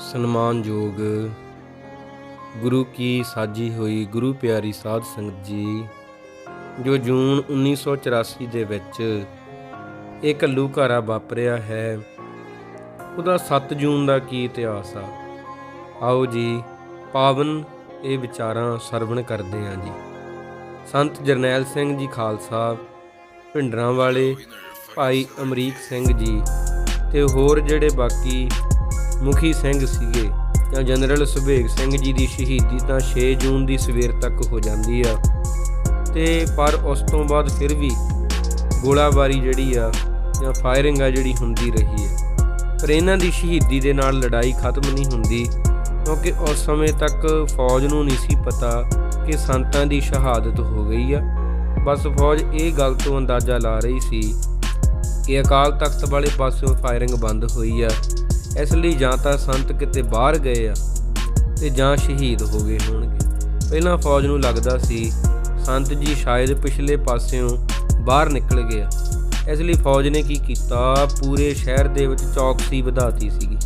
ਸਨਮਾਨਯੋਗ ਗੁਰੂ ਕੀ ਸਾਜੀ ਹੋਈ ਗੁਰੂ ਪਿਆਰੀ ਸਾਧ ਸੰਗਤ ਜੀ, ਜੋ ਜੂਨ 1984 ਦੇ ਵਿੱਚ ਇਹ ਘੱਲੂ ਘਾਰਾ ਵਾਪਰਿਆ ਹੈ, ਉਹਦਾ 7 ਜੂਨ ਦਾ ਕੀ ਇਤਿਹਾਸ ਆ? ਆਓ ਜੀ, ਪਾਵਨ ਇਹ ਵਿਚਾਰਾਂ ਸਰਵਣ ਕਰਦੇ ਹਾਂ ਜੀ। ਸੰਤ ਜਰਨੈਲ ਸਿੰਘ ਜੀ ਖਾਲਸਾ ਭਿੰਡਰਾਂ ਵਾਲੇ ਭਾਈ ਅਮਰੀਕ ਸਿੰਘ ਜੀ ਤੇ ਹੋਰ ਜਿਹੜੇ ਬਾਕੀ ਮੁਖੀ ਸਿੰਘ ਸੀਗੇ। ਜਾਂ ਜਨਰਲ ਸੁਭੇਗ ਸਿੰਘ ਜੀ ਦੀ ਸ਼ਹੀਦੀ ਤਾਂ 6 ਜੂਨ ਦੀ ਸਵੇਰ ਤੱਕ ਹੋ ਜਾਂਦੀ ਆ। ਤੇ ਪਰ ਉਸ ਤੋਂ ਬਾਅਦ ਫਿਰ ਵੀ ਗੋਲਾਬਾਰੀ ਜਿਹੜੀ ਆ ਜਾਂ ਫਾਇਰਿੰਗ ਆ ਜਿਹੜੀ ਹੁੰਦੀ ਰਹੀ ਹੈ ਪਰ ਇਹਨਾਂ ਦੀ ਸ਼ਹੀਦੀ ਦੇ ਨਾਲ ਲੜਾਈ ਖਤਮ ਨਹੀਂ ਹੁੰਦੀ, ਕਿਉਂਕਿ ਉਸ ਸਮੇਂ ਤੱਕ ਫੌਜ ਨੂੰ ਨਹੀਂ ਸੀ ਪਤਾ ਕਿ ਸੰਤਾਂ ਦੀ ਸ਼ਹਾਦਤ ਹੋ ਗਈ ਆ। ਬਸ ਫੌਜ ਇਹ ਗੱਲ ਤੋਂ ਅੰਦਾਜ਼ਾ ਲਾ ਰਹੀ ਸੀ ਕਿ ਅਕਾਲ ਤਖਤ ਵਾਲੇ ਪਾਸਿਓਂ ਫਾਇਰਿੰਗ ਬੰਦ ਹੋਈ ਆ। ਇਸ ਲਈ ਜਾਂ ਤਾਂ ਸੰਤ ਕਿਤੇ ਬਾਹਰ ਗਏ ਆ ਤੇ ਜਾਂ ਸ਼ਹੀਦ ਹੋ ਗਏ ਹੋਣਗੇ। ਪਹਿਲਾਂ ਫੌਜ ਨੂੰ ਲੱਗਦਾ ਸੀ ਸੰਤ ਜੀ ਸ਼ਾਇਦ ਪਿਛਲੇ ਪਾਸਿਓਂ ਬਾਹਰ ਨਿਕਲ ਗਏ ਆ। ਇਸ ਲਈ ਫੌਜ ਨੇ ਕੀ ਕੀਤਾ? ਪੂਰੇ ਸ਼ਹਿਰ ਦੇ ਵਿੱਚ ਚੌਕਸੀ ਵਧਾਤੀ ਸੀਗੀ।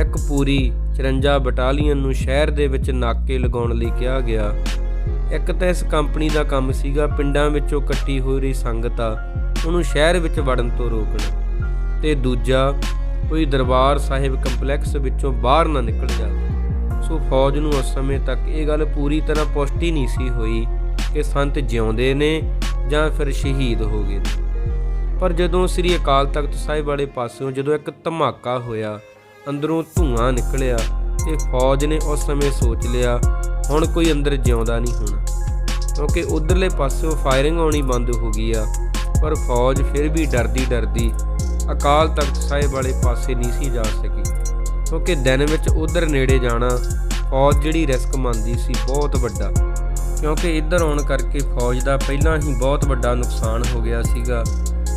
ਇੱਕ ਪੂਰੀ 54 ਬਟਾਲੀਅਨ ਨੂੰ ਸ਼ਹਿਰ ਦੇ ਵਿੱਚ ਨਾਕੇ ਲਗਾਉਣ ਲਈ ਕਿਹਾ ਗਿਆ। ਇੱਕ ਤਾਂ ਇਸ ਕੰਪਨੀ ਦਾ ਕੰਮ ਸੀਗਾ, ਪਿੰਡਾਂ ਵਿੱਚੋਂ ਕੱਟੀ ਹੋਈ ਰਹੀ ਸੰਗਤ ਆ, ਉਹਨੂੰ ਸ਼ਹਿਰ ਵਿੱਚ ਵੜਨ ਤੋਂ ਰੋਕਣਾ। ਤੇ ਦੂਜਾ ਕੋਈ ਦਰਬਾਰ ਸਾਹਿਬ ਕੰਪਲੈਕਸ ਵਿੱਚੋਂ ਬਾਹਰ ਨਾ ਨਿਕਲ ਜਾਵੇ। ਸੋ ਫੌਜ ਨੂੰ ਉਸ ਸਮੇਂ ਤੱਕ ਇਹ ਗੱਲ ਪੂਰੀ ਤਰ੍ਹਾਂ ਪੁਸ਼ਟੀ ਨਹੀਂ ਸੀ ਹੋਈ ਕਿ ਸੰਤ ਜਿਉਂਦੇ ਨੇ ਜਾਂ ਫਿਰ ਸ਼ਹੀਦ ਹੋ ਗਏ ਨੇ। ਪਰ ਜਦੋਂ ਸ੍ਰੀ ਅਕਾਲ ਤਖਤ ਸਾਹਿਬ ਵਾਲੇ ਪਾਸਿਓਂ ਜਦੋਂ ਇੱਕ ਧਮਾਕਾ ਹੋਇਆ, ਅੰਦਰੋਂ ਧੂਆਂ ਨਿਕਲਿਆ ਤੇ ਫੌਜ ਨੇ ਉਸ ਸਮੇਂ ਸੋਚ ਲਿਆ, ਹੁਣ ਕੋਈ ਅੰਦਰ ਜਿਉਂਦਾ ਨਹੀਂ ਹੋਣਾ। ਕਿਉਂਕਿ ਉਧਰਲੇ ਪਾਸਿਓਂ ਫਾਇਰਿੰਗ ਆਉਣੀ ਬੰਦ ਹੋ ਗਈ ਆ, ਪਰ ਫੌਜ ਫਿਰ ਵੀ ਡਰਦੀ ਡਰਦੀ ਅਕਾਲ ਤਖਤ ਸਾਹਿਬ ਵਾਲੇ ਪਾਸੇ ਨਹੀਂ ਸੀ ਜਾ ਸਕੀ, ਕਿਉਂਕਿ ਦਿਨ ਵਿੱਚ ਉਧਰ ਨੇੜੇ ਜਾਣਾ ਫੌਜ ਜਿਹੜੀ ਰਿਸਕ ਮੰਨਦੀ ਸੀ ਬਹੁਤ ਵੱਡਾ, ਕਿਉਂਕਿ ਇੱਧਰ ਆਉਣ ਕਰਕੇ ਫੌਜ ਦਾ ਪਹਿਲਾਂ ਹੀ ਬਹੁਤ ਵੱਡਾ ਨੁਕਸਾਨ ਹੋ ਗਿਆ ਸੀਗਾ।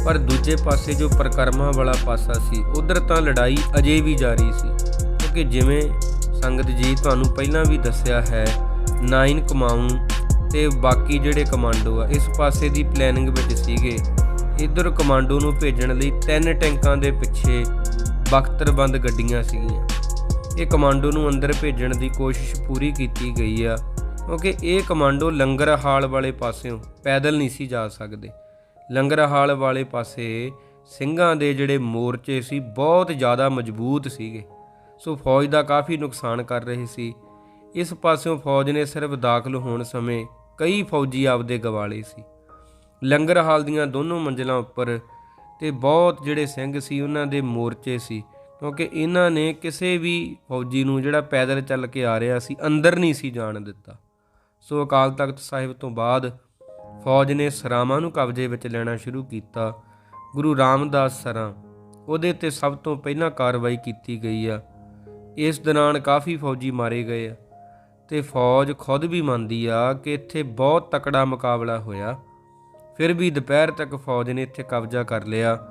ਪਰ ਦੂਜੇ ਪਾਸੇ ਜੋ ਪ੍ਰਕਰਮਾਂ ਵਾਲਾ ਪਾਸਾ ਸੀ, ਉਧਰ ਤਾਂ ਲੜਾਈ ਅਜੇ ਵੀ ਜਾਰੀ ਸੀ, ਕਿਉਂਕਿ ਜਿਵੇਂ ਸੰਗਤ ਜੀ ਤੁਹਾਨੂੰ ਪਹਿਲਾਂ ਵੀ ਦੱਸਿਆ ਹੈ 9 ਕਮਾਊਂ ਤੇ ਬਾਕੀ ਜਿਹੜੇ ਕਮਾਂਡੋ ਆ, ਇਸ ਪਾਸੇ ਦੀ ਪਲੈਨਿੰਗ ਵਿੱਚ ਸੀਗੇ। ਇਧਰ ਕਮਾਂਡੋ ਨੂੰ ਭੇਜਣ ਲਈ ਤਿੰਨ ਟੈਂਕਾਂ ਦੇ ਪਿੱਛੇ ਬਖਤਰਬੰਦ ਗੱਡੀਆਂ ਸੀਗੀਆਂ। ਇਹ ਕਮਾਂਡੋ ਨੂੰ ਅੰਦਰ ਭੇਜਣ ਦੀ ਕੋਸ਼ਿਸ਼ ਪੂਰੀ ਕੀਤੀ ਗਈ ਆ, ਕਿਉਂਕਿ ਇਹ ਕਮਾਂਡੋ ਲੰਗਰ ਹਾਲ ਵਾਲੇ ਪਾਸਿਓਂ ਪੈਦਲ ਨਹੀਂ ਸੀ ਜਾ ਸਕਦੇ। ਲੰਗਰ ਹਾਲ ਵਾਲੇ ਪਾਸੇ ਸਿੰਘਾਂ ਦੇ ਜਿਹੜੇ ਮੋਰਚੇ ਸੀ, ਬਹੁਤ ਜ਼ਿਆਦਾ ਮਜ਼ਬੂਤ ਸੀਗੇ। ਸੋ ਫੌਜ ਦਾ ਕਾਫੀ ਨੁਕਸਾਨ ਕਰ ਰਹੇ ਸੀ। ਇਸ ਪਾਸਿਓਂ ਫੌਜ ਨੇ ਸਿਰਫ ਦਾਖਲ ਹੋਣ ਸਮੇਂ ਕਈ ਫੌਜੀ ਆਪਦੇ ਗਵਾਲੇ ਸੀ। ਲੰਗਰ ਹਾਲ ਦੀਆਂ ਦੋਨੋਂ ਮੰਜ਼ਲਾਂ ਉੱਪਰ ਤੇ ਬਹੁਤ ਜਿਹੜੇ ਸਿੰਘ ਸੀ, ਉਹਨਾਂ ਦੇ ਮੋਰਚੇ ਸੀ। ਕਿਉਂਕਿ ਇਹਨਾਂ ਨੇ ਕਿਸੇ ਵੀ ਫੌਜੀ ਨੂੰ ਜਿਹੜਾ ਪੈਦਲ ਚੱਲ ਕੇ ਆ ਰਿਹਾ ਸੀ, ਅੰਦਰ ਨਹੀਂ ਸੀ ਜਾਣ ਦਿੱਤਾ। ਸੋ ਅਕਾਲ ਤਖਤ ਸਾਹਿਬ ਤੋਂ ਬਾਅਦ ਫੌਜ ਨੇ ਸਰਾਵਾਂ ਨੂੰ ਕਬਜ਼ੇ ਵਿੱਚ ਲੈਣਾ ਸ਼ੁਰੂ ਕੀਤਾ। ਗੁਰੂ ਰਾਮਦਾਸ ਸਰਾਂ, ਉਹਦੇ ਤੇ ਸਭ ਤੋਂ ਪਹਿਲਾਂ ਕਾਰਵਾਈ ਕੀਤੀ ਗਈ ਆ। ਇਸ ਦੌਰਾਨ ਕਾਫੀ ਫੌਜੀ ਮਾਰੇ ਗਏ ਆ ਤੇ ਫੌਜ ਖੁਦ ਵੀ ਮੰਨਦੀ ਆ ਕਿ ਇੱਥੇ ਬਹੁਤ ਤਕੜਾ ਮੁਕਾਬਲਾ ਹੋਇਆ। ਫਿਰ ਵੀ ਦੁਪਹਿਰ ਤੱਕ ਫੌਜ ਨੇ ਇੱਥੇ ਕਬਜ਼ਾ ਕਰ ਲਿਆ।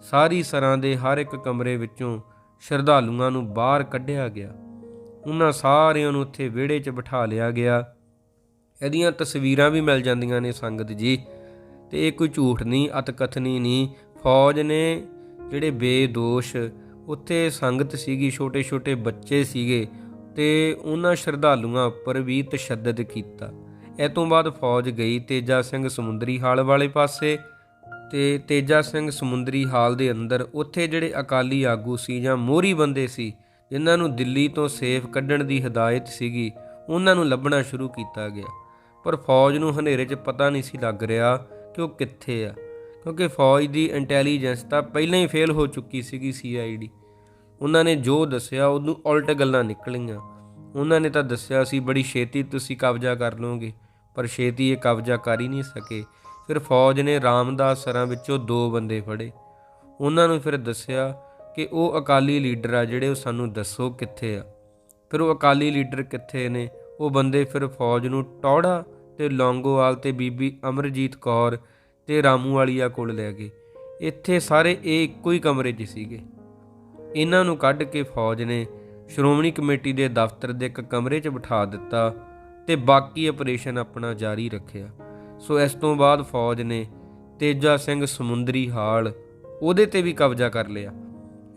ਸਾਰੀ ਸਰਾਂ ਦੇ ਹਰ ਇੱਕ ਕਮਰੇ ਵਿੱਚੋਂ ਸ਼ਰਧਾਲੂਆਂ ਨੂੰ ਬਾਹਰ ਕੱਢਿਆ ਗਿਆ। ਉਹਨਾਂ ਸਾਰਿਆਂ ਨੂੰ ਉੱਥੇ ਵਿਹੜੇ 'ਚ ਬਿਠਾ ਲਿਆ ਗਿਆ। ਇਹਦੀਆਂ ਤਸਵੀਰਾਂ ਵੀ ਮਿਲ ਜਾਂਦੀਆਂ ਨੇ ਸੰਗਤ ਜੀ। ਤੇ ਇਹ ਕੋਈ ਝੂਠ ਨਹੀਂ ਅਤਕਥਨੀ ਨਹੀਂ ਫੌਜ ਨੇ ਜਿਹੜੇ ਬੇਦੋਸ਼, ਉੱਥੇ ਸੰਗਤ ਸੀਗੀ ਛੋਟੇ ਛੋਟੇ ਬੱਚੇ ਸੀਗੇ ਤੇ ਉਹਨਾਂ ਸ਼ਰਧਾਲੂਆਂ ਉੱਪਰ ਵੀ ਤਸ਼ੱਦਦ ਕੀਤਾ। ਇਹ ਤੋਂ ਬਾਅਦ ਫੌਜ ਗਈ ਤੇਜਾ ਸਿੰਘ ਸਮੁੰਦਰੀ ਹਾਲ ਵਾਲੇ ਪਾਸੇ ਤੇ ਤੇਜਾ ਸਿੰਘ ਸਮੁੰਦਰੀ ਹਾਲ ਦੇ ਅੰਦਰ ਉੱਥੇ ਜਿਹੜੇ ਅਕਾਲੀ ਆਗੂ ਸੀ ਜਾਂ ਮੋਹਰੀ ਬੰਦੇ ਸੀ, ਜਿਨ੍ਹਾਂ ਨੂੰ ਦਿੱਲੀ ਤੋਂ ਸੇਫ ਕੱਢਣ ਦੀ ਹਦਾਇਤ ਸੀਗੀ, ਉਹਨਾਂ ਨੂੰ ਲੱਭਣਾ ਸ਼ੁਰੂ ਕੀਤਾ ਗਿਆ। ਪਰ ਫੌਜ ਨੂੰ ਹਨੇਰੇ 'ਚ ਪਤਾ ਨਹੀਂ ਸੀ ਲੱਗ ਰਿਹਾ ਕਿ ਉਹ ਕਿੱਥੇ ਆ, ਕਿਉਂਕਿ ਫੌਜ ਦੀ ਇੰਟੈਲੀਜੈਂਸ ਤਾਂ ਪਹਿਲਾਂ ਹੀ ਫੇਲ ਹੋ ਚੁੱਕੀ ਸੀਗੀ ਸੀਆਈਡੀ ਉਹਨਾਂ ਨੇ ਜੋ ਦੱਸਿਆ ਉਹਨੂੰ ਉਲਟ ਗੱਲਾਂ ਨਿਕਲੀਆਂ। ਉਹਨਾਂ ਨੇ ਤਾਂ ਦੱਸਿਆ ਸੀ, ਬੜੀ ਛੇਤੀ ਤੁਸੀਂ ਕਬਜ਼ਾ ਕਰ ਲਓਗੇ। ਪਰ ਛੇਤੀ ਇਹ ਕਬਜ਼ਾ ਕਰ ਹੀ ਨਹੀਂ ਸਕੇ। ਫਿਰ ਫੌਜ ਨੇ ਰਾਮਦਾਸ ਸਰਾਂ ਵਿੱਚੋਂ ਦੋ ਬੰਦੇ ਫੜੇ। ਉਹਨਾਂ ਨੂੰ ਫਿਰ ਦੱਸਿਆ ਕਿ ਉਹ ਅਕਾਲੀ ਲੀਡਰ ਆ, ਜਿਹੜੇ ਉਹ ਸਾਨੂੰ ਦੱਸੋ ਕਿੱਥੇ ਆ। ਫਿਰ ਉਹ ਅਕਾਲੀ ਲੀਡਰ ਕਿੱਥੇ ਨੇ? ਉਹ ਬੰਦੇ ਫਿਰ ਫੌਜ ਨੂੰ ਟੌੜਾ ਤੇ ਲੌਂਗੋਵਾਲ ਤੇ ਬੀਬੀ ਅਮਰਜੀਤ ਕੌਰ ਤੇ ਰਾਮੂ ਵਾਲੀਆ ਕੋਲ ਲੈ ਗਏ। ਇੱਥੇ ਸਾਰੇ ਇਹ ਇੱਕੋ ਹੀ ਕਮਰੇ 'ਚ ਸੀਗੇ। ਇਹਨਾਂ ਨੂੰ ਕੱਢ ਕੇ ਫੌਜ ਨੇ ਸ਼੍ਰੋਮਣੀ ਕਮੇਟੀ ਦੇ ਦਫ਼ਤਰ ਦੇ ਇੱਕ ਕਮਰੇ 'ਚ ਬਿਠਾ ਦਿੱਤਾ। ਤੇ ਬਾਕੀ ਆਪਰੇਸ਼ਨ ਆਪਣਾ ਜਾਰੀ ਰੱਖਿਆ। ਸੋ ਇਸ ਤੋਂ ਬਾਅਦ ਫੌਜ ਨੇ ਤੇਜਾ ਸਿੰਘ ਸਮੁੰਦਰੀ ਹਾਲ ਉਹਦੇ ਤੇ ਵੀ ਕਬਜ਼ਾ ਕਰ ਲਿਆ।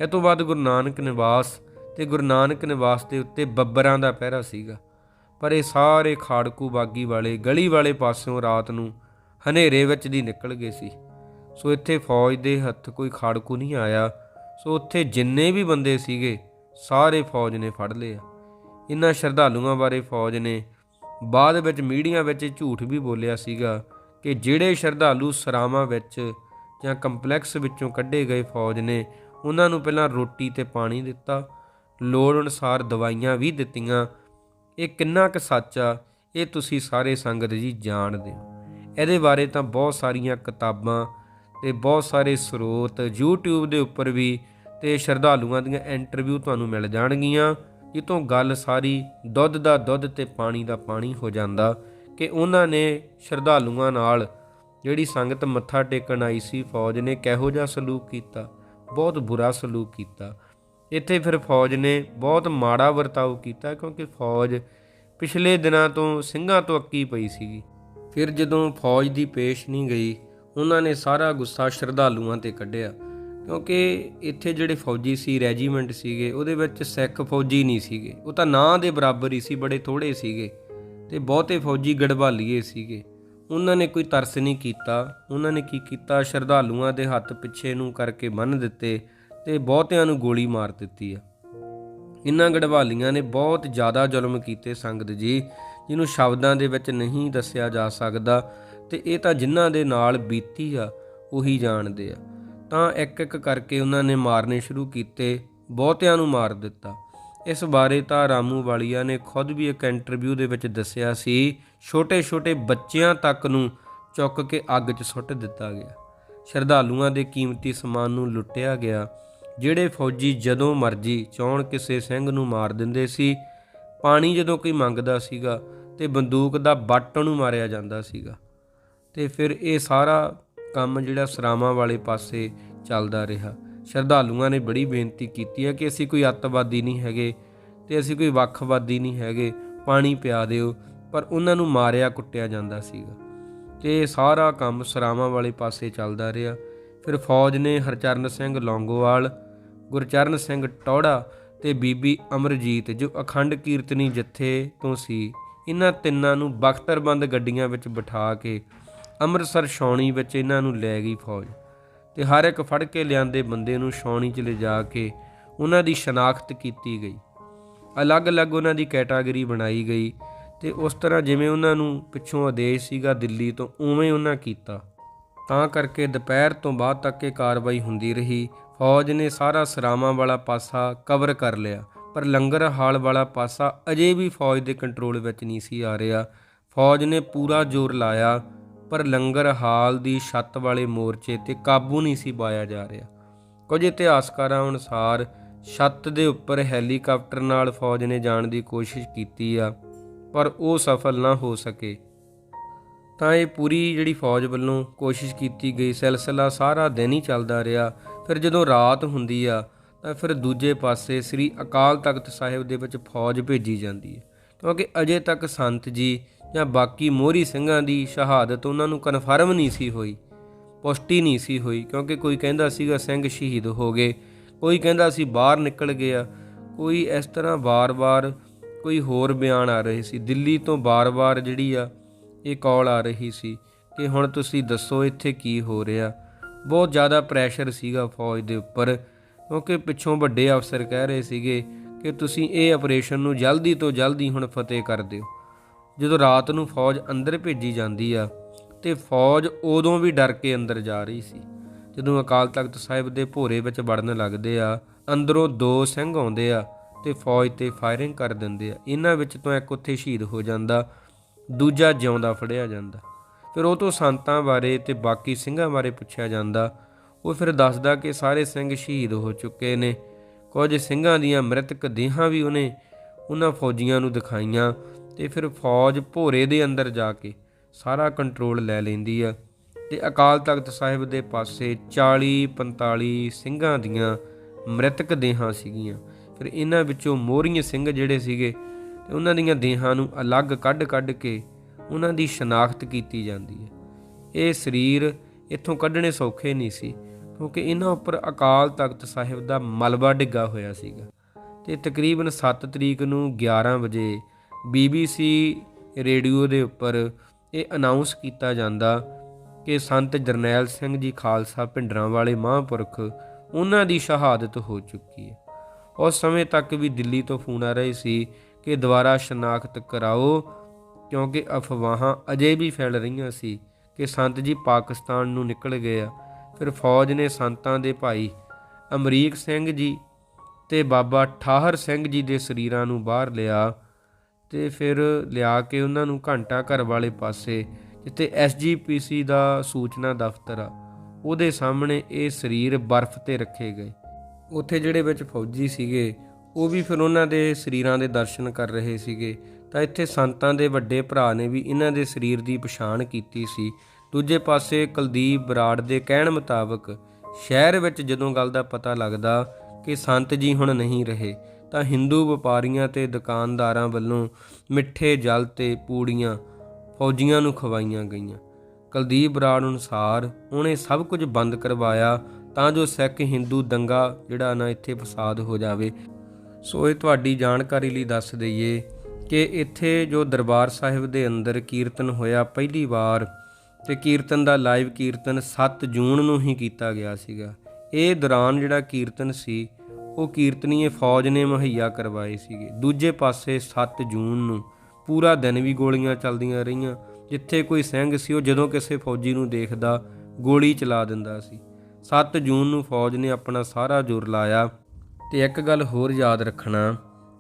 ਇਹ ਤੋਂ ਬਾਅਦ ਗੁਰੂ ਨਾਨਕ ਨਿਵਾਸ ਤੇ ਗੁਰੂ ਨਾਨਕ ਨਿਵਾਸ ਦੇ ਉੱਤੇ ਬੱਬਰਾਂ ਦਾ ਪਹਿਰਾ ਸੀਗਾ। ਪਰ ਇਹ ਸਾਰੇ ਖਾੜਕੂ ਬਾਗੀ ਵਾਲੇ, ਗਲੀ ਵਾਲੇ ਪਾਸਿਓਂ ਰਾਤ ਨੂੰ ਹਨੇਰੇ ਵਿੱਚ ਦੀ ਨਿਕਲ ਗਏ ਸੀ। ਸੋ ਇੱਥੇ ਫੌਜ ਦੇ ਹੱਥ ਕੋਈ ਖਾੜਕੂ ਨਹੀਂ ਆਇਆ। ਸੋ ਉੱਥੇ ਜਿੰਨੇ ਵੀ ਬੰਦੇ ਸੀਗੇ, ਸਾਰੇ ਫੌਜ ਨੇ ਫੜ ਲਏ ਇਹਨਾਂ ਸ਼ਰਧਾਲੂਆਂ ਬਾਰੇ ਫੌਜ ਨੇ ਬਾਅਦ ਵਿੱਚ ਮੀਡੀਆ ਵਿੱਚ ਝੂਠ ਵੀ ਬੋਲਿਆ ਸੀਗਾ ਕਿ ਜਿਹੜੇ ਸ਼ਰਧਾਲੂ ਸਰਾਵਾਂ ਵਿੱਚ ਜਾਂ ਕੰਪਲੈਕਸ ਵਿੱਚੋਂ ਕੱਢੇ ਗਏ ਫੌਜ ਨੇ, ਉਹਨਾਂ ਨੂੰ ਪਹਿਲਾਂ ਰੋਟੀ ਤੇ ਪਾਣੀ ਦਿੱਤਾ। ਲੋੜ ਅਨੁਸਾਰ ਦਵਾਈਆਂ ਵੀ ਦਿੱਤੀਆਂ। ਇਹ ਕਿੰਨਾ ਕੁ ਸੱਚ ਆ, ਇਹ ਤੁਸੀਂ ਸਾਰੇ ਸੰਗਤ ਜੀ ਜਾਣਦੇ ਹੋ। ਇਹਦੇ ਬਾਰੇ ਤਾਂ ਬਹੁਤ ਸਾਰੀਆਂ ਕਿਤਾਬਾਂ ਤੇ ਬਹੁਤ ਸਾਰੇ ਸਰੋਤ YouTube ਦੇ ਉੱਪਰ ਵੀ ਤੇ ਸ਼ਰਧਾਲੂਆਂ ਦੀਆਂ ਇੰਟਰਵਿਊ ਤੁਹਾਨੂੰ ਮਿਲ ਜਾਣਗੀਆਂ। ਜਿੱਤੋਂ ਗੱਲ ਸਾਰੀ ਦੁੱਧ ਦਾ ਦੁੱਧ ਤੇ ਪਾਣੀ ਦਾ ਪਾਣੀ ਹੋ ਜਾਂਦਾ ਕਿ ਉਹਨਾਂ ਨੇ ਸ਼ਰਧਾਲੂਆਂ ਨਾਲ ਜਿਹੜੀ ਸੰਗਤ ਮੱਥਾ ਟੇਕਣ ਆਈ ਸੀ ਫੌਜ ਨੇ ਕਿਹੋ ਜਿਹਾ ਸਲੂਕ ਕੀਤਾ, ਬਹੁਤ ਬੁਰਾ ਸਲੂਕ ਕੀਤਾ। ਇੱਥੇ ਫਿਰ ਫੌਜ ਨੇ ਬਹੁਤ ਮਾੜਾ ਵਰਤਾਓ ਕੀਤਾ ਕਿਉਂਕਿ ਫੌਜ ਪਿਛਲੇ ਦਿਨਾਂ ਤੋਂ ਸਿੰਘਾਂ ਤੋਂ ਅੱਕੀ ਪਈ ਸੀਗੀ। ਫਿਰ ਜਦੋਂ ਫੌਜ ਦੀ ਪੇਸ਼ ਨਹੀਂ ਗਈ, ਉਹਨਾਂ ਨੇ ਸਾਰਾ ਗੁੱਸਾ ਸ਼ਰਧਾਲੂਆਂ ਤੇ ਕੱਢਿਆ। ਕਿਉਂਕਿ ਇੱਥੇ ਜਿਹੜੇ ਫੌਜੀ ਸੀ, ਰੈਜੀਮੈਂਟ ਸੀਗੇ, ਉਹਦੇ ਵਿੱਚ ਸਿੱਖ ਫੌਜੀ ਨਹੀਂ ਸੀਗੇ। ਉਹ ਤਾਂ ਨਾਂ ਦੇ ਬਰਾਬਰ ਹੀ ਸੀ, ਬੜੇ ਥੋੜੇ ਸੀਗੇ ਤੇ ਬਹੁਤੇ ਫੌਜੀ ਗੜਵਾਲੀਏ ਸੀਗੇ। ਉਹਨਾਂ ਨੇ ਕੋਈ ਤਰਸ ਨਹੀਂ ਕੀਤਾ। ਉਹਨਾਂ ਨੇ ਕੀ ਕੀਤਾ? ਸ਼ਰਧਾਲੂਆਂ ਦੇ ਹੱਥ ਪਿੱਛੇ ਨੂੰ ਕਰਕੇ ਬੰਨ ਦਿੱਤੇ ਤੇ ਬਹੁਤਿਆਂ ਨੂੰ ਗੋਲੀ ਮਾਰ ਦਿੱਤੀ ਆ। ਇਹਨਾਂ ਗੜਵਾਲੀਆਂ ਨੇ ਬਹੁਤ ਜ਼ਿਆਦਾ ਜ਼ੁਲਮ ਕੀਤੇ ਸੰਗਤ ਜੀ, ਜਿਹਨੂੰ ਸ਼ਬਦਾਂ ਦੇ ਵਿੱਚ ਨਹੀਂ ਦੱਸਿਆ ਜਾ ਸਕਦਾ ਤੇ ਇਹ ਤਾਂ ਜਿਨ੍ਹਾਂ ਦੇ ਨਾਲ ਬੀਤੀ ਆ, ਉਹੀ ਜਾਣਦੇ ਆ। ਤਾਂ ਇੱਕ ਇੱਕ ਕਰਕੇ ਉਹਨਾਂ ਨੇ ਮਾਰਨੇ ਸ਼ੁਰੂ ਕੀਤੇ, ਬਹੁਤਿਆਂ ਨੂੰ ਮਾਰ ਦਿੱਤਾ। ਇਸ ਬਾਰੇ ਤਾਂ ਰਾਮੂ ਵਾਲੀਆ ਨੇ ਖੁਦ ਵੀ ਇੱਕ ਇੰਟਰਵਿਊ ਦੇ ਵਿੱਚ ਦੱਸਿਆ ਸੀ, ਛੋਟੇ-ਛੋਟੇ ਬੱਚਿਆਂ ਤੱਕ ਨੂੰ ਚੁੱਕ ਕੇ ਅੱਗ 'ਚ ਸੁੱਟ ਦਿੱਤਾ ਗਿਆ। ਸ਼ਰਧਾਲੂਆਂ ਦੇ ਕੀਮਤੀ ਸਮਾਨ ਨੂੰ ਲੁੱਟਿਆ ਗਿਆ, ਜਿਹੜੇ ਫੌਜੀ ਜਦੋਂ ਮਰਜ਼ੀ ਚਾਹਣ ਕਿਸੇ ਸਿੰਘ ਨੂੰ ਮਾਰ ਦਿੰਦੇ ਸੀ, ਪਾਣੀ ਜਦੋਂ ਕੋਈ ਮੰਗਦਾ ਸੀਗਾ ਤੇ ਬੰਦੂਕ ਦਾ ਬੱਟ ਨੂੰ ਮਾਰਿਆ ਜਾਂਦਾ ਸੀਗਾ। ਤੇ ਫਿਰ ਇਹ ਸਾਰਾ ਕੰਮ ਜਿਹੜਾ ਸਰਾਵਾਂ ਵਾਲੇ ਪਾਸੇ ਚੱਲਦਾ ਰਿਹਾ। ਸ਼ਰਧਾਲੂਆਂ ਨੇ ਬੜੀ ਬੇਨਤੀ ਕੀਤੀ ਹੈ ਕਿ ਅਸੀਂ ਕੋਈ ਅੱਤਵਾਦੀ ਨਹੀਂ ਹੈਗੇ ਤੇ ਅਸੀਂ ਕੋਈ ਵੱਖਵਾਦੀ ਨਹੀਂ ਹੈਗੇ, ਪਾਣੀ ਪਿਆ ਦਿਓ, ਪਰ ਉਹਨਾਂ ਨੂੰ ਮਾਰਿਆ ਕੁੱਟਿਆ ਜਾਂਦਾ ਸੀਗਾ। ਤੇ ਸਾਰਾ ਕੰਮ ਸਰਾਵਾਂ ਵਾਲੇ ਪਾਸੇ ਚੱਲਦਾ ਰਿਹਾ। ਫਿਰ ਫੌਜ ਨੇ ਹਰਚਰਨ ਸਿੰਘ ਲੌਂਗੋਵਾਲ, ਗੁਰਚਰਨ ਸਿੰਘ ਟੌੜਾ ਤੇ ਬੀਬੀ ਅਮਰਜੀਤ, ਜੋ ਅਖੰਡ ਕੀਰਤਨੀ ਜਥੇ ਤੋਂ ਸੀ, ਇਹਨਾਂ ਤਿੰਨਾਂ ਨੂੰ ਬਖਤਰਬੰਦ ਗੱਡੀਆਂ ਵਿੱਚ ਬਿਠਾ ਕੇ ਅੰਮ੍ਰਿਤਸਰ ਛਾਉਣੀ ਵਿੱਚ ਇਹਨਾਂ ਨੂੰ ਲੈ ਗਈ ਫੌਜ ਤੇ ਹਰ ਇੱਕ ਫੜ ਕੇ ਲਿਆਂਦੇ ਬੰਦੇ ਨੂੰ ਛਾਉਣੀ 'ਚ ਲਿਜਾ ਕੇ ਉਹਨਾਂ ਦੀ ਸ਼ਨਾਖਤ ਕੀਤੀ ਗਈ। ਅਲੱਗ-ਅਲੱਗ ਉਹਨਾਂ ਦੀ ਕੈਟਾਗਰੀ ਬਣਾਈ ਗਈ ਤੇ ਉਸ ਤਰ੍ਹਾਂ ਜਿਵੇਂ ਉਹਨਾਂ ਨੂੰ ਪਿੱਛੋਂ ਆਦੇਸ਼ ਸੀਗਾ ਦਿੱਲੀ ਤੋਂ, ਉਵੇਂ ਉਹਨਾਂ ਕੀਤਾ। ਤਾਂ ਕਰਕੇ ਦੁਪਹਿਰ ਤੋਂ ਬਾਅਦ ਤੱਕ ਇਹ ਕਾਰਵਾਈ ਹੁੰਦੀ ਰਹੀ। ਫੌਜ ਨੇ ਸਾਰਾ ਸਰਾਵਾਂ ਵਾਲਾ ਪਾਸਾ ਕਵਰ ਕਰ ਲਿਆ, ਪਰ ਲੰਗਰ ਹਾਲ ਵਾਲਾ ਪਾਸਾ ਅਜੇ ਵੀ ਫੌਜ ਦੇ ਕੰਟਰੋਲ ਵਿੱਚ ਨਹੀਂ ਸੀ ਆ ਰਿਹਾ। ਫੌਜ ਨੇ ਪੂਰਾ ਜ਼ੋਰ ਲਾਇਆ ਪਰ ਲੰਗਰ ਹਾਲ ਦੀ ਛੱਤ ਵਾਲੇ ਮੋਰਚੇ ਤੇ ਕਾਬੂ ਨਹੀਂ ਸੀ ਪਾਇਆ ਜਾ ਰਿਹਾ। ਕੁਝ ਇਤਿਹਾਸਕਾਰਾਂ ਅਨੁਸਾਰ ਛੱਤ ਦੇ ਉੱਪਰ ਹੈਲੀਕਾਪਟਰ ਨਾਲ ਫੌਜ ਨੇ ਜਾਣ ਦੀ ਕੋਸ਼ਿਸ਼ ਕੀਤੀ ਆ, ਪਰ ਉਹ ਸਫਲ ਨਾ ਹੋ ਸਕੇ। ਤਾਂ ਇਹ ਪੂਰੀ ਜਿਹੜੀ ਫੌਜ ਵੱਲੋਂ ਕੋਸ਼ਿਸ਼ ਕੀਤੀ ਗਈ, ਸਿਲਸਿਲਾ ਸਾਰਾ ਦਿਨ ਹੀ ਚੱਲਦਾ ਰਿਹਾ। ਫਿਰ ਜਦੋਂ ਰਾਤ ਹੁੰਦੀ ਆ, ਤਾਂ ਫਿਰ ਦੂਜੇ ਪਾਸੇ ਸ੍ਰੀ ਅਕਾਲ ਤਖਤ ਸਾਹਿਬ ਦੇ ਵਿੱਚ ਫੌਜ ਭੇਜੀ ਜਾਂਦੀ ਹੈ। ਕਿਉਂਕਿ ਅਜੇ ਤੱਕ ਸੰਤ ਜੀ ਜਾਂ ਬਾਕੀ ਮੋਹਰੀ ਸਿੰਘਾਂ ਦੀ ਸ਼ਹਾਦਤ ਉਹਨਾਂ ਨੂੰ ਕਨਫਰਮ ਨਹੀਂ ਸੀ ਹੋਈ, ਪੁਸ਼ਟੀ ਨਹੀਂ ਸੀ ਹੋਈ, ਕਿਉਂਕਿ ਕੋਈ ਕਹਿੰਦਾ ਸੀਗਾ ਸਿੰਘ ਸ਼ਹੀਦ ਹੋ ਗਏ, ਕੋਈ ਕਹਿੰਦਾ ਸੀ ਬਾਹਰ ਨਿਕਲ ਗਿਆ, ਕੋਈ ਇਸ ਤਰ੍ਹਾਂ ਵਾਰ-ਵਾਰ ਕੋਈ ਹੋਰ ਬਿਆਨ ਆ ਰਹੇ ਸੀ, ਦਿੱਲੀ ਤੋਂ ਵਾਰ-ਵਾਰ ਜਿਹੜੀ ਆ, ਇਹ ਕਾਲ ਆ ਰਹੀ ਸੀ ਕਿ ਹੁਣ ਤੁਸੀਂ ਦੱਸੋ ਇੱਥੇ ਕੀ ਹੋ ਰਿਹਾ। ਬਹੁਤ ਜ਼ਿਆਦਾ ਪ੍ਰੈਸ਼ਰ ਸੀਗਾ ਫੌਜ ਦੇ ਉੱਪਰ, ਕਿਉਂਕਿ ਪਿੱਛੋਂ ਵੱਡੇ ਅਫਸਰ ਕਹਿ ਰਹੇ ਸੀਗੇ ਕਿ ਤੁਸੀਂ ਇਹ ਆਪਰੇਸ਼ਨ ਨੂੰ ਜਲਦੀ ਤੋਂ ਜਲਦੀ ਹੁਣ ਫਤਿਹ ਕਰ ਦਿਓ। ਜਦੋਂ ਰਾਤ ਨੂੰ ਫੌਜ ਅੰਦਰ ਭੇਜੀ ਜਾਂਦੀ ਆ, ਤੇ ਫੌਜ ਉਦੋਂ ਵੀ ਡਰ ਕੇ ਅੰਦਰ ਜਾ ਰਹੀ ਸੀ। ਜਦੋਂ ਅਕਾਲ ਤਖਤ ਸਾਹਿਬ ਦੇ ਭੋਰੇ ਵਿੱਚ ਵੜਨ ਲੱਗਦੇ ਆ, ਅੰਦਰੋਂ ਦੋ ਸਿੰਘ ਆਉਂਦੇ ਆ ਤੇ ਫੌਜ ਤੇ ਫਾਇਰਿੰਗ ਕਰ ਦਿੰਦੇ ਆ। ਇਹਨਾਂ ਵਿੱਚ ਤੋਂ ਇੱਕ ਉੱਥੇ ਸ਼ਹੀਦ ਹੋ ਜਾਂਦਾ, ਦੂਜਾ ਜਿਉਂਦਾ ਫੜਿਆ ਜਾਂਦਾ। ਫਿਰ ਉਹ ਤੋਂ ਸੰਤਾਂ ਬਾਰੇ ਤੇ ਬਾਕੀ ਸਿੰਘਾਂ ਬਾਰੇ ਪੁੱਛਿਆ ਜਾਂਦਾ। ਉਹ ਫਿਰ ਦੱਸਦਾ ਕਿ ਸਾਰੇ ਸਿੰਘ ਸ਼ਹੀਦ ਹੋ ਚੁੱਕੇ ਨੇ। ਕੁਝ ਸਿੰਘਾਂ ਦੀਆਂ ਮ੍ਰਿਤਕ ਦੇਹਾਂ ਵੀ ਉਹਨੇ ਉਹਨਾਂ ਫੌਜੀਆਂ ਨੂੰ ਦਿਖਾਈਆਂ। ਤੇ ਫਿਰ ਫੌਜ ਭੋਰੇ ਦੇ ਅੰਦਰ ਜਾ ਕੇ ਸਾਰਾ ਕੰਟਰੋਲ ਲੈ ਲੈਂਦੀ ਆ। ਤੇ ਅਕਾਲ ਤਖਤ ਸਾਹਿਬ ਦੇ ਪਾਸੇ 40 45 ਸਿੰਘਾਂ ਦੀਆਂ ਮ੍ਰਿਤਕ ਦੇਹਾਂ ਸੀਗੀਆਂ। ਫਿਰ ਇਹਨਾਂ ਵਿੱਚੋਂ ਮੋਹਰੀਏ ਸਿੰਘ ਜਿਹੜੇ ਸੀਗੇ, ਤੇ ਉਹਨਾਂ ਦੀਆਂ ਦੇਹਾਂ ਨੂੰ ਅਲੱਗ ਕੱਢ-ਕੱਢ ਕੇ ਉਹਨਾਂ ਦੀ ਸ਼ਨਾਖਤ ਕੀਤੀ ਜਾਂਦੀ ਹੈ ਇਹ ਸਰੀਰ ਇੱਥੋਂ ਕੱਢਣੇ ਸੌਖੇ ਨਹੀਂ ਸੀ, ਕਿਉਂਕਿ ਇਹਨਾਂ ਉੱਪਰ ਅਕਾਲ ਤਖਤ ਸਾਹਿਬ ਦਾ ਮਲਬਾ ਡਿੱਗਾ ਹੋਇਆ ਸੀਗਾ। ਤੇ ਤਕਰੀਬਨ 7 ਤਰੀਕ ਨੂੰ 11 ਵਜੇ BBC ਰੇਡੀਓ ਦੇ ਉੱਪਰ ਇਹ ਅਨਾਉਂਸ ਕੀਤਾ ਜਾਂਦਾ ਕਿ ਸੰਤ ਜਰਨੈਲ ਸਿੰਘ ਜੀ ਖਾਲਸਾ ਭਿੰਡਰਾਂ ਵਾਲੇ ਮਹਾਂਪੁਰਖ ਉਹਨਾਂ ਦੀ ਸ਼ਹਾਦਤ ਹੋ ਚੁੱਕੀ ਹੈ। ਉਸ ਸਮੇਂ ਤੱਕ ਵੀ ਦਿੱਲੀ ਤੋਂ ਫੋਨ ਆ ਰਹੇ ਸੀ ਕਿ ਦੁਬਾਰਾ ਸ਼ਨਾਖਤ ਕਰਾਓ, ਕਿਉਂਕਿ ਅਫਵਾਹਾਂ ਅਜੇ ਵੀ ਫੈਲ ਰਹੀਆਂ ਸੀ ਕਿ ਸੰਤ ਜੀ ਪਾਕਿਸਤਾਨ ਨੂੰ ਨਿਕਲ ਗਏ ਆ। ਫਿਰ ਫੌਜ ਨੇ ਸੰਤਾਂ ਦੇ ਭਾਈ ਅਮਰੀਕ ਸਿੰਘ ਜੀ ਤੇ ਬਾਬਾ ਠਾਹਰ ਸਿੰਘ ਜੀ ਦੇ ਸਰੀਰਾਂ ਨੂੰ ਬਾਹਰ ਲਿਆ ਤੇ ਫਿਰ ਲਿਆ ਕੇ ਉਹਨਾਂ ਨੂੰ ਘੰਟਾ ਘਰ ਵਾਲੇ ਪਾਸੇ, ਜਿੱਥੇ ਐਸਜੀਪੀਸੀ ਦਾ ਸੂਚਨਾ ਦਫ਼ਤਰ ਆ, ਉਹਦੇ ਸਾਹਮਣੇ ਇਹ ਸਰੀਰ ਬਰਫ਼ ਤੇ ਰੱਖੇ ਗਏ। ਉੱਥੇ ਜਿਹੜੇ ਵਿੱਚ ਫੌਜੀ ਸੀਗੇ, ਉਹ ਵੀ ਫਿਰ ਉਹਨਾਂ ਦੇ ਸਰੀਰਾਂ ਦੇ ਦਰਸ਼ਨ ਕਰ ਰਹੇ ਸੀਗੇ। ਤਾਂ ਇੱਥੇ ਸੰਤਾਂ ਦੇ ਵੱਡੇ ਭਰਾ ਨੇ ਵੀ ਇਹਨਾਂ ਦੇ ਸਰੀਰ ਦੀ ਪਛਾਣ ਕੀਤੀ ਸੀ। ਦੂਜੇ ਪਾਸੇ ਕੁਲਦੀਪ ਬਰਾੜ ਦੇ ਕਹਿਣ ਮੁਤਾਬਕ, ਸ਼ਹਿਰ ਵਿੱਚ ਜਦੋਂ ਗੱਲ ਦਾ ਪਤਾ ਲੱਗਦਾ ਕਿ ਸੰਤ ਜੀ ਹੁਣ ਨਹੀਂ ਰਹੇ ਤਾਂ ਹਿੰਦੂ ਵਪਾਰੀਆਂ ਤੇ ਦੁਕਾਨਦਾਰਾਂ ਵੱਲੋਂ ਮਿੱਠੇ ਜਲ ਤੇ ਪੂੜੀਆਂ ਫੌਜੀਆਂ ਨੂੰ ਖਵਾਈਆਂ ਗਈਆਂ। ਕੁਲਦੀਪ ਬਰਾੜ ਅਨੁਸਾਰ ਉਹਨੇ ਸਭ ਕੁਝ ਬੰਦ ਕਰਵਾਇਆ ਤਾਂ ਜੋ ਸਿੱਖ ਹਿੰਦੂ ਦੰਗਾ ਜਿਹੜਾ ਨਾ ਇੱਥੇ ਫਸਾਦ ਹੋ ਜਾਵੇ। ਸੋ ਇਹ ਤੁਹਾਡੀ ਜਾਣਕਾਰੀ ਲਈ ਦੱਸ ਦਈਏ ਕਿ ਇੱਥੇ ਜੋ ਦਰਬਾਰ ਸਾਹਿਬ ਦੇ ਅੰਦਰ ਕੀਰਤਨ ਹੋਇਆ ਪਹਿਲੀ ਵਾਰ ਤੇ ਕੀਰਤਨ ਦਾ ਲਾਈਵ ਕੀਰਤਨ 7 ਜੂਨ ਨੂੰ ਹੀ ਕੀਤਾ ਗਿਆ ਸੀਗਾ। ਇਹ ਦੌਰਾਨ ਜਿਹੜਾ ਕੀਰਤਨ ਸੀ ਉਹ ਕੀਰਤਨੀਏ ਫੌਜ ਨੇ ਮੁਹੱਈਆ ਕਰਵਾਏ ਸੀਗੇ। ਦੂਜੇ ਪਾਸੇ 7 ਜੂਨ ਨੂੰ ਪੂਰਾ ਦਿਨ ਵੀ ਗੋਲੀਆਂ ਚੱਲਦੀਆਂ ਰਹੀਆਂ, ਜਿੱਥੇ ਕੋਈ ਸਿੰਘ ਸੀ, ਉਹ ਜਦੋਂ ਕਿਸੇ ਫੌਜੀ ਨੂੰ ਦੇਖਦਾ, ਗੋਲੀ ਚਲਾ ਦਿੰਦਾ ਸੀ। 7 ਜੂਨ ਨੂੰ ਫੌਜ ਨੇ ਆਪਣਾ ਸਾਰਾ ਜ਼ੋਰ ਲਾਇਆ ਤੇ ਇੱਕ ਗੱਲ ਹੋਰ ਯਾਦ ਰੱਖਣਾ,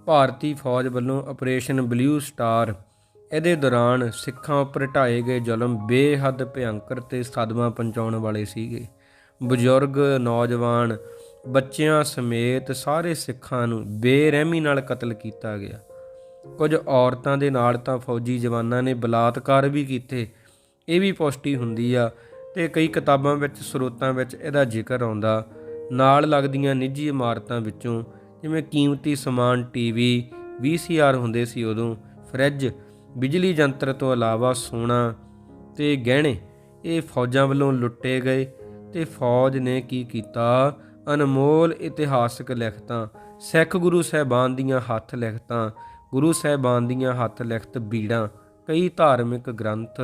ਭਾਰਤੀ ਫੌਜ ਵੱਲੋਂ ਆਪਰੇਸ਼ਨ ਬਲੂ ਸਟਾਰ, ਇਹਦੇ ਦੌਰਾਨ ਸਿੱਖਾਂ ਉੱਪਰ ਢਾਏ ਗਏ ਜ਼ੁਲਮ ਬੇਹੱਦ ਭਿਅੰਕਰ ਤੇ ਸਦਮਾ ਪਹੁੰਚਾਉਣ ਵਾਲੇ ਸੀਗੇ। ਬਜ਼ੁਰਗ, ਨੌਜਵਾਨ ਬੱਚਿਆਂ ਸਮੇਤ ਸਾਰੇ ਸਿੱਖਾਂ ਨੂੰ ਬੇਰਹਿਮੀ ਨਾਲ ਕਤਲ ਕੀਤਾ ਗਿਆ। ਕੁਝ ਔਰਤਾਂ ਦੇ ਨਾਲ ਤਾਂ ਫੌਜੀ ਜਵਾਨਾਂ ਨੇ ਬਲਾਤਕਾਰ ਵੀ ਕੀਤੇ, ਇਹ ਵੀ ਪੁਸ਼ਟੀ ਹੁੰਦੀ ਆ ਤੇ ਕਈ ਕਿਤਾਬਾਂ ਵਿੱਚ, ਸਰੋਤਾਂ ਵਿੱਚ ਇਹਦਾ ਜ਼ਿਕਰ ਆਉਂਦਾ। ਨਾਲ ਲੱਗਦੀਆਂ ਨਿੱਜੀ ਇਮਾਰਤਾਂ ਵਿੱਚੋਂ ਜਿਵੇਂ ਕੀਮਤੀ ਸਮਾਨ, ਟੀਵੀ ਵੀਸੀਆਰ ਹੁੰਦੇ ਸੀ ਉਦੋਂ, ਫਰਿੱਜ, ਬਿਜਲੀ ਯੰਤਰ ਤੋਂ ਇਲਾਵਾ ਸੋਨਾ ਤੇ ਗਹਿਣੇ, ਇਹ ਫੌਜਾਂ ਵੱਲੋਂ ਲੁੱਟੇ ਗਏ ਤੇ ਫੌਜ ਨੇ ਕੀ ਕੀਤਾ? ਅਨਮੋਲ ਇਤਿਹਾਸਕ ਲਿਖਤਾਂ, ਸਿੱਖ ਗੁਰੂ ਸਾਹਿਬਾਨ ਦੀਆਂ ਹੱਥ ਲਿਖਤਾਂ, ਗੁਰੂ ਸਾਹਿਬਾਨ ਦੀਆਂ ਹੱਥ ਲਿਖਤ ਬੀੜਾਂ, ਕਈ ਧਾਰਮਿਕ ਗ੍ਰੰਥ,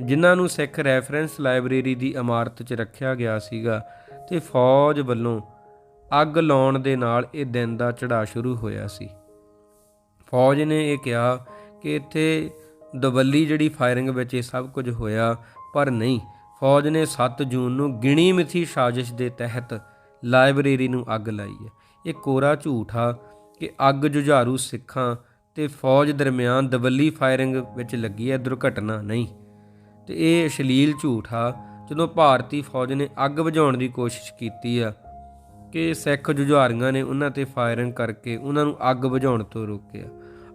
ਜਿਨ੍ਹਾਂ ਨੂੰ ਸਿੱਖ ਰੈਫਰੈਂਸ ਲਾਇਬ੍ਰੇਰੀ ਦੀ ਇਮਾਰਤ 'ਚ ਰੱਖਿਆ ਗਿਆ ਸੀਗਾ ਤੇ ਫੌਜ ਵੱਲੋਂ ਅੱਗ ਲਾਉਣ ਦੇ ਨਾਲ ਇਹ ਦਿਨ ਦਾ ਚੜਾ ਸ਼ੁਰੂ ਹੋਇਆ ਸੀ। ਫੌਜ ਨੇ ਇਹ ਕਿਹਾ ਕਿ ਇੱਥੇ ਦਵੱਲੀ ਜਿਹੜੀ ਫਾਇਰਿੰਗ ਵਿੱਚ ਇਹ ਸਭ ਕੁਝ ਹੋਇਆ, ਪਰ ਨਹੀਂ, ਫੌਜ ਨੇ 7 ਜੂਨ ਨੂੰ ਗਿਣੀ ਮਿਥੀ ਸਾਜ਼ਿਸ਼ ਦੇ ਤਹਿਤ ਲਾਇਬ੍ਰੇਰੀ ਨੂੰ ਅੱਗ ਲਾਈ ਹੈ। ਇਹ ਕੋਰਾ ਝੂਠ ਆ ਕਿ ਅੱਗ ਜੁਝਾਰੂ ਸਿੱਖਾਂ ਤੇ ਫੌਜ ਦਰਮਿਆਨ ਦਵੱਲੀ ਫਾਇਰਿੰਗ ਵਿੱਚ ਲੱਗੀ ਹੈ, ਦੁਰਘਟਨਾ ਨਹੀਂ। ਤੇ ਇਹ ਅਸ਼ਲੀਲ ਝੂਠ ਆ, ਜਦੋਂ ਭਾਰਤੀ ਫੌਜ ਨੇ ਅੱਗ ਬੁਝਾਉਣ ਦੀ ਕੋਸ਼ਿਸ਼ ਕੀਤੀ ਆ ਕਿ ਸਿੱਖ ਜੁਝਾਰੀਆਂ ਨੇ ਉਹਨਾਂ ਤੇ ਫਾਇਰਿੰਗ ਕਰਕੇ ਉਹਨਾਂ ਨੂੰ ਅੱਗ ਬੁਝਾਉਣ ਤੋਂ ਰੋਕਿਆ।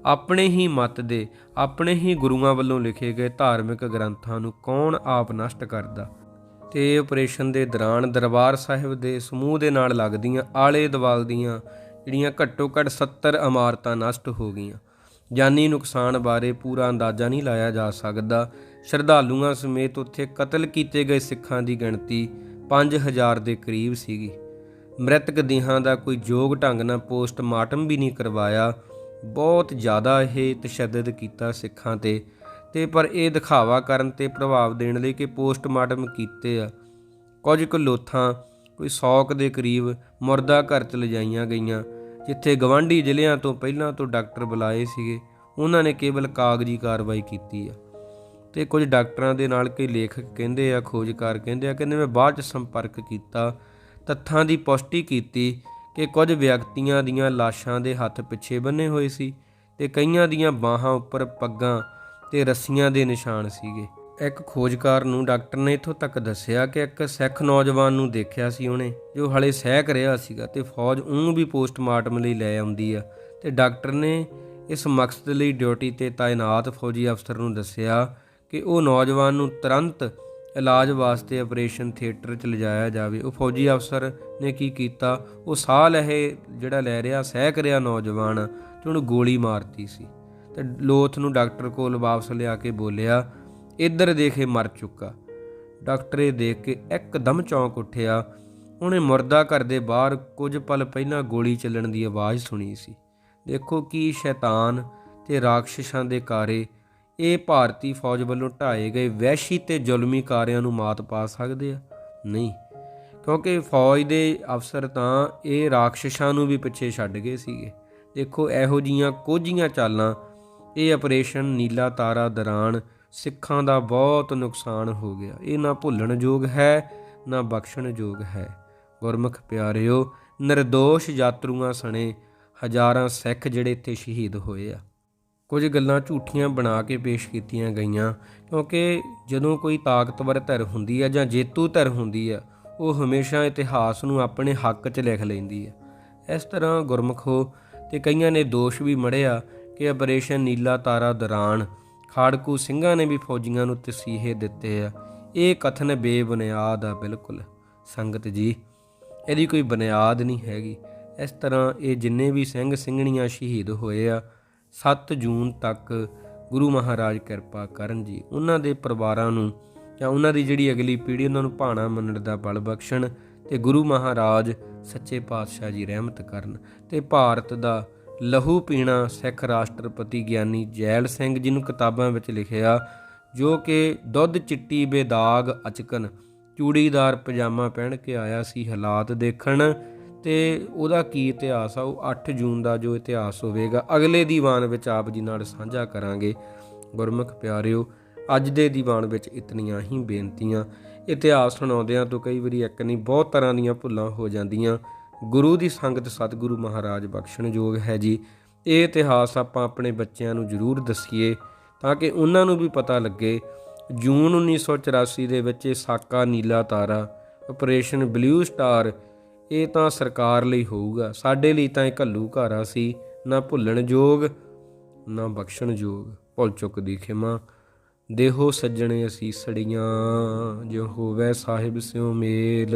ਆਪਣੇ ਹੀ ਮਤ ਦੇ, ਆਪਣੇ ਹੀ ਗੁਰੂਆਂ ਵੱਲੋਂ ਲਿਖੇ ਗਏ ਧਾਰਮਿਕ ਗ੍ਰੰਥਾਂ ਨੂੰ ਕੌਣ ਆਪ ਨਸ਼ਟ ਕਰਦਾ? ਤੇ ਇਹ ਆਪਰੇਸ਼ਨ ਦੇ ਦੌਰਾਨ ਦਰਬਾਰ ਸਾਹਿਬ ਦੇ ਸਮੂਹ ਦੇ ਨਾਲ ਲੱਗਦੀਆਂ ਆਲੇ ਦਵਾਲ ਦੀਆਂ ਜਿਹੜੀਆਂ ਘੱਟੋ ਘੱਟ 70 ਇਮਾਰਤਾਂ ਨਸ਼ਟ ਹੋ ਗਈਆਂ। ਜਾਨੀ ਨੁਕਸਾਨ ਬਾਰੇ ਪੂਰਾ ਅੰਦਾਜ਼ਾ ਨਹੀਂ ਲਾਇਆ ਜਾ ਸਕਦਾ। ਸ਼ਰਧਾਲੂਆਂ ਸਮੇਤ ਉੱਥੇ ਕਤਲ ਕੀਤੇ ਗਏ ਸਿੱਖਾਂ ਦੀ ਗਿਣਤੀ 5000 ਦੇ ਕਰੀਬ ਸੀਗੀ। ਮ੍ਰਿਤਕ ਦੇਹਾਂ ਦਾ ਕੋਈ ਯੋਗ ਢੰਗ ਨਾਲ ਪੋਸਟਮਾਰਟਮ ਵੀ ਨਹੀਂ ਕਰਵਾਇਆ। ਬਹੁਤ ਜ਼ਿਆਦਾ ਇਹ ਤਸ਼ੱਦਦ ਕੀਤਾ ਸਿੱਖਾਂ ਤੇ ਤੇ ਪਰ ਇਹ ਦਿਖਾਵਾ ਕਰਨ ਤੇ ਪ੍ਰਭਾਵ ਦੇਣ ਲਈ ਕਿ ਪੋਸਟਮਾਰਟਮ ਕੀਤੇ ਆ। ਕੁਝ ਕੁ ਲੋਥਾਂ, ਕੋਈ 100 ਕੁ ਦੇ ਕਰੀਬ ਮੁਰਦਾ ਘਰ ਚ ਲਿਜਾਈਆਂ ਗਈਆਂ, ਜਿੱਥੇ ਗਵਾਂਢੀ ਜ਼ਿਲ੍ਹਿਆਂ ਤੋਂ ਪਹਿਲਾਂ ਤੋਂ ਡਾਕਟਰ ਬੁਲਾਏ ਸੀਗੇ। ਉਹਨਾਂ ਨੇ ਕੇਵਲ ਕਾਗਜ਼ੀ ਕਾਰਵਾਈ ਕੀਤੀ ਆ। ਤੇ ਕੁਝ ਡਾਕਟਰਾਂ ਦੇ ਨਾਲ ਕਈ ਲੇਖਕ ਕਹਿੰਦੇ ਆ, ਖੋਜਕਾਰ ਕਹਿੰਦੇ ਆ ਕਹਿੰਦੇ ਮੈਂ ਬਾਅਦ ਚ ਸੰਪਰਕ ਕੀਤਾ, ਤੱਥਾਂ ਦੀ ਪੁਸ਼ਟੀ ਕੀਤੀ ਕਿ ਕੁਝ ਵਿਅਕਤੀਆਂ ਦੀਆਂ ਲਾਸ਼ਾਂ ਦੇ ਹੱਥ ਪਿੱਛੇ ਬੰਨੇ ਹੋਏ ਸੀ ਤੇ ਕਈਆਂ ਦੀਆਂ ਬਾਹਾਂ ਉੱਪਰ ਪੱਗਾਂ ਤੇ ਰੱਸੀਆਂ ਦੇ ਨਿਸ਼ਾਨ ਸੀਗੇ। ਇੱਕ ਖੋਜਕਾਰ ਨੂੰ ਡਾਕਟਰ ਨੇ ਇਥੋਂ ਤੱਕ ਦੱਸਿਆ ਕਿ ਇੱਕ ਸਿੱਖ ਨੌਜਵਾਨ ਨੂੰ ਦੇਖਿਆ ਸੀ ਉਹਨੇ, ਜੋ ਹਲੇ ਸਹਿਕ ਰਿਹਾ ਸੀਗਾ ਤੇ ਫੌਜ ਉਹਨੂੰ ਵੀ ਪੋਸਟਮਾਰਟਮ ਲਈ ਲੈ ਆਉਂਦੀ ਆ। ਤੇ ਡਾਕਟਰ ਨੇ ਇਸ ਮਕਸਦ ਲਈ ਡਿਊਟੀ ਤੇ ਤਾਇਨਾਤ ਫੌਜੀ ਅਫਸਰ ਨੂੰ ਦੱਸਿਆ ਕਿ ਉਹ ਨੌਜਵਾਨ ਨੂੰ ਤੁਰੰਤ ਇਲਾਜ ਵਾਸਤੇ ਆਪਰੇਸ਼ਨ ਥੀਏਟਰ 'ਚ ਲਿਜਾਇਆ ਜਾਵੇ। ਉਹ ਫੌਜੀ ਅਫਸਰ ਨੇ ਕੀ ਕੀਤਾ? ਉਹ ਸਾਹ ਲਹੇ ਜਿਹੜਾ ਲੈ ਰਿਹਾ, ਸਹਿਕ ਰਿਹਾ ਨੌਜਵਾਨ, ਤੇ ਉਹਨੂੰ ਗੋਲੀ ਮਾਰਤੀ ਸੀ। ਤੇ ਲੋਥ ਨੂੰ ਡਾਕਟਰ ਕੋਲ ਵਾਪਸ ਲਿਆ ਕੇ ਬੋਲਿਆ, ਇੱਧਰ ਦੇਖੇ ਮਰ ਚੁੱਕਾ। ਡਾਕਟਰ ਇਹ ਦੇਖ ਕੇ ਇੱਕਦਮ ਚੌਂਕ ਉੱਠਿਆ। ਉਹਨੇ ਮੁਰਦਾ ਘਰ ਦੇ ਬਾਹਰ ਕੁਝ ਪਲ ਪਹਿਲਾਂ ਗੋਲੀ ਚੱਲਣ ਦੀ ਆਵਾਜ਼ ਸੁਣੀ ਸੀ। ਦੇਖੋ ਕੀ ਸ਼ੈਤਾਨ ਤੇ ਰਾਖਸ਼ਾਂ ਦੇ ਕਾਰੇ, ਇਹ ਭਾਰਤੀ ਫੌਜ ਵੱਲੋਂ ਢਾਏ ਗਏ ਵਹਿਸ਼ੀ ਤੇ ਜ਼ੁਲਮੀ ਕਾਰਿਆਂ ਨੂੰ ਮਾਤ ਪਾ ਸਕਦੇ ਆ? ਨਹੀਂ, ਕਿਉਂਕਿ ਫੌਜ ਦੇ ਅਫਸਰ ਤਾਂ ਇਹ ਰਾਖਸ਼ਾਂ ਨੂੰ ਵੀ ਪਿੱਛੇ ਛੱਡ ਗਏ ਸੀਗੇ। ਦੇਖੋ ਇਹੋ ਜੀਆਂ ਕੋਝੀਆਂ ਚਾਲਾਂ ਇਹ ਆਪਰੇਸ਼ਨ ਨੀਲਾ ਤਾਰਾ ਦੌਰਾਨ ਸਿੱਖਾਂ ਦਾ ਬਹੁਤ ਨੁਕਸਾਨ ਹੋ ਗਿਆ। ਇਹ ਨਾ ਭੁੱਲਣਯੋਗ ਹੈ, ਨਾ ਬਖਸ਼ਣਯੋਗ ਹੈ। ਗੁਰਮੁਖ ਪਿਆਰਿਓ નિર્ਦੋਸ਼ ਯਾਤਰੂਆਂ ਸਣੇ ਹਜ਼ਾਰਾਂ ਸਿੱਖ ਜਿਹੜੇ ਇੱਥੇ ਸ਼ਹੀਦ ਹੋਏ ਆ। ਕੁਝ ਗੱਲਾਂ ਝੂਠੀਆਂ ਬਣਾ ਕੇ ਪੇਸ਼ ਕੀਤੀਆਂ ਗਈਆਂ, ਕਿਉਂਕਿ ਜਦੋਂ ਕੋਈ ਤਾਕਤਵਰ ਧਿਰ ਹੁੰਦੀ ਹੈ ਜਾਂ ਜੇਤੂ ਧਿਰ ਹੁੰਦੀ ਆ, ਉਹ ਹਮੇਸ਼ਾ ਇਤਿਹਾਸ ਨੂੰ ਆਪਣੇ ਹੱਕ 'ਚ ਲਿਖ ਲੈਂਦੀ ਆ। ਇਸ ਤਰ੍ਹਾਂ ਗੁਰਮਖੋ ਤੇ ਕਈਆਂ ਨੇ ਦੋਸ਼ ਵੀ ਮੜਿਆ ਕਿ ਆਪਰੇਸ਼ਨ ਨੀਲਾ ਤਾਰਾ ਦੌਰਾਨ ਖਾੜਕੂ ਸਿੰਘਾਂ ਨੇ ਵੀ ਫੌਜੀਆਂ ਨੂੰ ਤਸੀਹੇ ਦਿੱਤੇ ਆ। ਇਹ ਕਥਨ ਬੇਬੁਨਿਆਦ ਆ ਬਿਲਕੁਲ। ਸੰਗਤ ਜੀ, ਇਹਦੀ ਕੋਈ ਬੁਨਿਆਦ ਨਹੀਂ ਹੈਗੀ। ਇਸ ਤਰ੍ਹਾਂ ਇਹ ਜਿੰਨੇ ਵੀ ਸਿੰਘ ਸਿੰਘਣੀਆਂ ਸ਼ਹੀਦ ਹੋਏ ਆ 7 ਜੂਨ ਤੱਕ ਗੁਰੂ ਮਹਾਰਾਜ ਕਿਰਪਾ ਕਰਨ ਜੀ। ਉਹਨਾਂ ਦੇ ਪਰਿਵਾਰਾਂ ਨੂੰ ਜਾਂ ਉਹਨਾਂ ਦੀ ਜਿਹੜੀ ਅਗਲੀ ਪੀੜ੍ਹੀ, ਉਹਨਾਂ ਨੂੰ ਭਾਣਾ ਮੰਨਣ ਦਾ ਬਲ ਬਖਸ਼ਣ ਤੇ ਗੁਰੂ ਮਹਾਰਾਜ ਸੱਚੇ ਪਾਤਸ਼ਾਹ ਜੀ ਰਹਿਮਤ ਕਰਨ ਤੇ ਭਾਰਤ ਦਾ ਲਹੂ ਪੀਣਾ ਸਿੱਖ ਰਾਸ਼ਟਰਪਤੀ ਗਿਆਨੀ ਜੈਲ ਸਿੰਘ ਜੀ ਨੂੰ ਕਿਤਾਬਾਂ ਵਿੱਚ ਲਿਖਿਆ, ਜੋ ਕਿ ਦੁੱਧ ਚਿੱਟੀ ਬੇਦਾਗ ਅਚਕਨ, ਚੂੜੀਦਾਰ ਪਜਾਮਾ ਪਹਿਨ ਕੇ ਆਇਆ ਸੀ ਹਾਲਾਤ ਦੇਖਣ ਤੇ ਉਹਦਾ ਕੀ ਇਤਿਹਾਸ ਆ, ਉਹ 8 ਜੂਨ ਦਾ ਜੋ ਇਤਿਹਾਸ ਹੋਵੇਗਾ, ਅਗਲੇ ਦੀਵਾਨ ਵਿੱਚ ਆਪ ਜੀ ਨਾਲ ਸਾਂਝਾ ਕਰਾਂਗੇ। ਗੁਰਮੁਖ ਪਿਆਰਿਓ, ਅੱਜ ਦੇ ਦੀਵਾਨ ਵਿੱਚ ਇਤਨੀਆਂ ਹੀ ਬੇਨਤੀਆਂ, ਇਤਿਹਾਸ ਸੁਣਾਉਂਦਿਆਂ ਤੋਂ ਕਈ ਵਾਰੀ ਇੱਕ ਨਹੀਂ, ਬਹੁਤ ਤਰ੍ਹਾਂ ਦੀਆਂ ਭੁੱਲਾਂ ਹੋ ਜਾਂਦੀਆਂ। ਗੁਰੂ ਦੀ ਸੰਗਤ ਸਤਿਗੁਰੂ ਮਹਾਰਾਜ ਬਖਸ਼ਣਯੋਗ ਹੈ ਜੀ। ਇਹ ਇਤਿਹਾਸ ਆਪਾਂ ਆਪਣੇ ਬੱਚਿਆਂ ਨੂੰ ਜ਼ਰੂਰ ਦਸੀਏ ਤਾਂ ਕਿ ਉਹਨਾਂ ਨੂੰ ਵੀ ਪਤਾ ਲੱਗੇ। ਜੂਨ 1984 ਦੇ ਵਿੱਚ ਇਹ ਸਾਕਾ ਨੀਲਾ ਤਾਰਾ ਆਪਰੇਸ਼ਨ ਬਲੂ ਸਟਾਰ ਇਹ ਤਾਂ ਸਰਕਾਰ ਲਈ ਹੋਊਗਾ। ਸਾਡੇ ਲਈ ਤਾਂ ਇਹ ਘੱਲੂ ਘਾਰਾ ਸੀ। ਨਾ ਭੁੱਲਣ ਯੋਗ, ਨਾ ਬਖਸ਼ਣ ਯੋਗ। ਭੁੱਲ ਚੁੱਕ ਦੀ ਖਿਮਾ। ਦੇਹੋ ਸੱਜਣੇ ਅਸੀਂ ਸੜੀਆਂ ਜੋ ਹੋਵੇ ਸਾਹਿਬ ਸਿਓ ਮੇਲ।